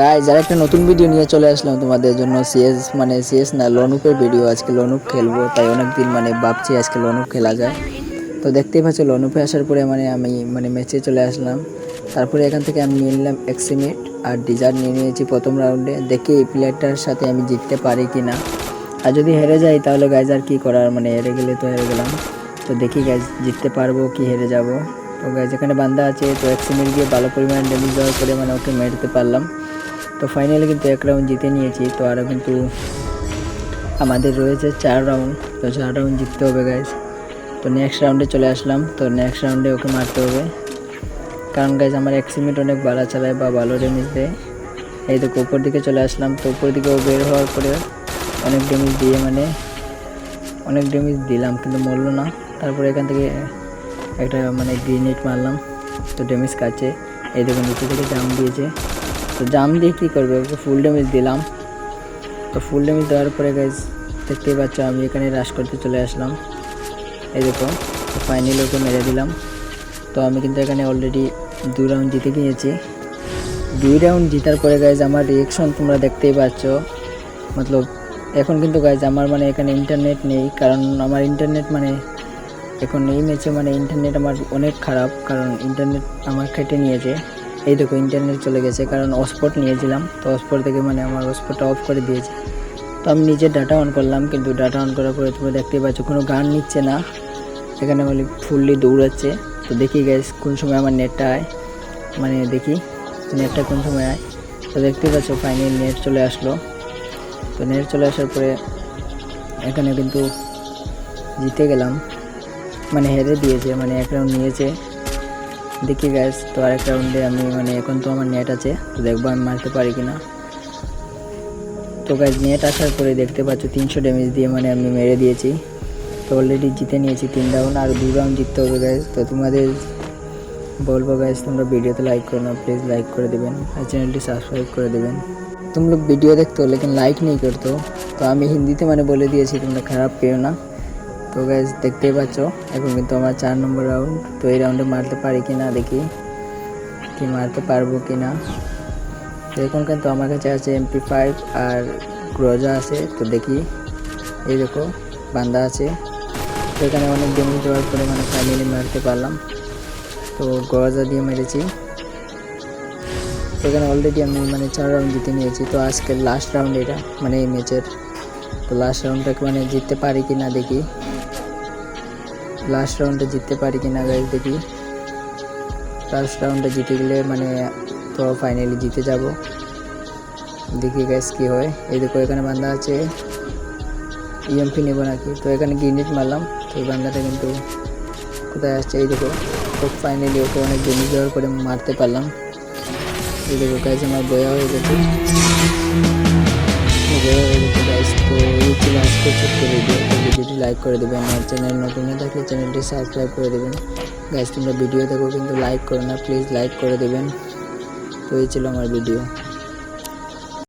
Guys যারা একটা নতুন ভিডিও নিয়ে চলে আসলাম, তোমাদের জন্য সিএস মানে সিএস না, লনুপের ভিডিও আজকে লনুপ খেলব, তাই অনেকদিন মানে ভাবছি আজকে লনুপ খেলা যায় তো দেখতেই পাচ্ছ, লনুপে আসার পরে মানে আমি মানে ম্যাচে চলে আসলাম। তারপরে এখান থেকে আমি নিয়ে নিলাম এক্সিমিট আর ডিজার নিয়ে নিয়েছি প্রথম রাউন্ডে দেখি এই প্লেয়ারটার সাথে আমি জিততে পারি কি না আর যদি হেরে যাই, তাহলে গাইজ আর কী করার? মানে হেরে গেলে তো হেরে গেলাম। তো দেখি গাইজ জিততে পারব কি হেরে যাব। তো গাইজ এখানে বান্দা আছে, তো এক্সিমিট গিয়ে ভালো পরিমাণে ড্যামেজ দেওয়ার পরে মানে ওকে মেরতে পারলাম। তো ফাইনালি কিন্তু এক রাউন্ড জিতে নিয়েছি, তো আরও কিন্তু আমাদের রয়েছে চার রাউন্ড তো চার রাউন্ড জিততে হবে গাইজ তো নেক্সট রাউন্ডে চলে আসলাম, তো নেক্সট রাউন্ডে ওকে মারতে হবে। কারণ গাইজ আমার এক্সিমিট অনেক ভালো চালায় বা ভালো ড্যামেজ দেয়। এই দেখো, উপর দিকে চলে আসলাম, তো উপর দিকে ও বের হওয়ার পরে অনেক ড্যামেজ দিয়ে মানে অনেক ড্যামেজ দিলাম, কিন্তু মরলো না। তারপরে এখান থেকে একটা মানে গ্রিনেট মারলাম, তো ড্যামেজ কাছে এই দেখুন নিচে থেকে জাম দিয়েছে। তো জাম দিয়ে কী করবে? ওকে ফুল ড্যামেজ দিলাম। তো ফুল ড্যামেজ দেওয়ার পরে গাইজ দেখতেই পাচ্ছ, আমি এখানে রাশ করতে চলে আসলাম। দেখো, তো ফাইনালি ওকে মেরে দিলাম। তো আমি কিন্তু এখানে অলরেডি দুই রাউন্ড জিতে গিয়েছি। দুই রাউন্ড জিতার পরে গাইজ আমার রিয়েকশন তোমরা দেখতেই পাচ্ছ। মতলব, এখন কিন্তু গাইজ আমার মানে এখানে ইন্টারনেট নেই, কারণ আমার ইন্টারনেট মানে এখন এই ম্যাচে মানে ইন্টারনেট আমার অনেক খারাপ, কারণ ইন্টারনেট আমার কেটে নিয়েছে। এই দেখো ইন্টারনেট চলে গেছে, কারণ হটস্পট নিয়েছিলাম। তো হটস্পট থেকে মানে আমার হটস্পটটা অফ করে দিয়েছে। তো আমি নিজের ডাটা অন করলাম, কিন্তু ডাটা অন করার পরে তোমরা দেখতেই পাচ্ছ, কোনো গান নিচ্ছে না। এখানে মানে ফুললি দৌড়াচ্ছে। তো দেখি গ্যাস কোন সময় আমার নেটটা আয়? মানে দেখি নেটটা কোন সময় আয়? তো দেখতেই পাচ্ছ ফাইনাল নেট চলে আসলো। তো নেট চলে আসার পরে এখানে কিন্তু জিতে গেলাম। মানে হেরে দিয়েছে মানে এক রাউন্ড নিয়েছে। দেখি গ্যাস তো আরেক রাউন্ডে আমি মানে এখন তো আমার নেট আছে তো দেখবো আমি মারতে পারি কি না তো গ্যাস নেট আসার পরে দেখতে পাচ্ছ তিনশো ড্যামেজ দিয়ে মানে আমি মেরে দিয়েছি তো অলরেডি জিতে নিয়েছি তিন রাউন্ড আর দু রাউন্ড জিততে হবে গ্যাস তো তোমাদের বলবো গ্যাস তোমরা ভিডিওতে লাইক করো না প্লিজ লাইক করে দেবেন আর চ্যানেলটি সাবস্ক্রাইব করে দেবেন तुम लोग वीडियो देखते हो लेकिन लाइक नहीं करते हो তো আমি হিন্দিতে মানে বলে দিয়েছি তোমরা খারাপ পেও না তো গ্যাস দেখতেই পাচ্ছ? এখন কিন্তু আমার চার নম্বর রাউন্ড তো এই রাউন্ডে মারতে পারি কি না দেখি, কি মারতে পারব কি না তো এখন কিন্তু আমার কাছে আছে এমপি ফাইভ আর গ্রোজা আছে, তো দেখি। এই দেখো, বান্দা আছে। তো এখানে অনেক ডেমেজ দেওয়ার পরে মানে ফাইনালি মারতে পারলাম। তো গ্রোজা দিয়ে মেরেছি। এখানে অলরেডি আমি মানে চার রাউন্ড জিতে নিয়েছি, তো আজকের লাস্ট রাউন্ড এটা মানে এই ম্যাচের তো লাস্ট রাউন্ডটাকে মানে জিততে পারি কি না দেখি লাস্ট রাউন্ডে জিততে পারি কি না গাইজ দেখি লাস্ট রাউন্ডে জিতে গেলে মানে তো ফাইনালি জিতে যাব। দেখি গ্যাস কী হয়। এই দেখো এখানে বান্দা আছে। ইএমপি নেব নাকি? তো এখানে গ্রিনেট মারলাম। তো এই বান্দাটা কিন্তু কোথায় আসছে? এই দেখো। তো ফাইনালি ওকে অনেক ডেমেজ দেওয়ার করে মারতে পারলাম। এই দেখো গাইজ আমার বয়া হয়ে গেছে। লাইক করে দেবেন আর চ্যানেল নতুন হয়ে থাকলে চ্যানেলটি সাবস্ক্রাইব করে দেবেন গাইজ তোমরা ভিডিও দেখো, কিন্তু লাইক করো না প্লিজ লাইক করে দেবেন। তো এই ছিল আমার ভিডিও